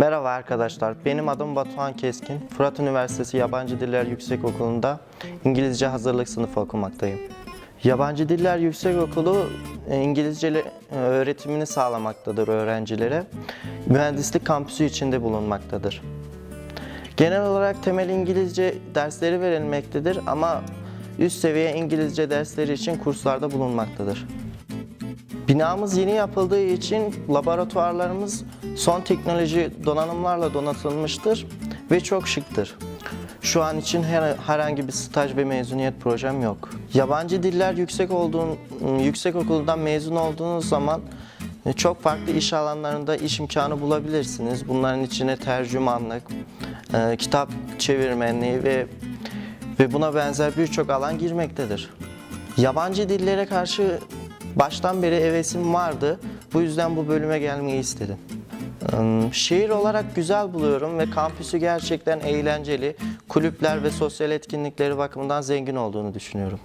Merhaba arkadaşlar, benim adım Batuhan Keskin. Fırat Üniversitesi Yabancı Diller Yüksekokulu'nda İngilizce hazırlık sınıfı okumaktayım. Yabancı Diller Yüksekokulu e, İngilizce e, öğretimini sağlamaktadır öğrencilere. Mühendislik kampüsü içinde bulunmaktadır. Genel olarak temel İngilizce dersleri verilmektedir ama üst seviye İngilizce dersleri için kurslarda bulunmaktadır. Binamız yeni yapıldığı için laboratuvarlarımız son teknoloji donanımlarla donatılmıştır ve çok şıktır. Şu an için her- herhangi bir staj ve mezuniyet projem yok. Yabancı diller yüksek olduğun yüksek okuldan mezun olduğunuz zaman e, çok farklı iş alanlarında iş imkanı bulabilirsiniz. Bunların içine tercümanlık, e, kitap çevirmenliği ve ve buna benzer birçok alan girmektedir. Yabancı dillere karşı baştan beri hevesim vardı. Bu yüzden bu bölüme gelmeyi istedim. Im, Şehir olarak güzel buluyorum ve kampüsü gerçekten eğlenceli, kulüpler ve sosyal etkinlikleri bakımından zengin olduğunu düşünüyorum.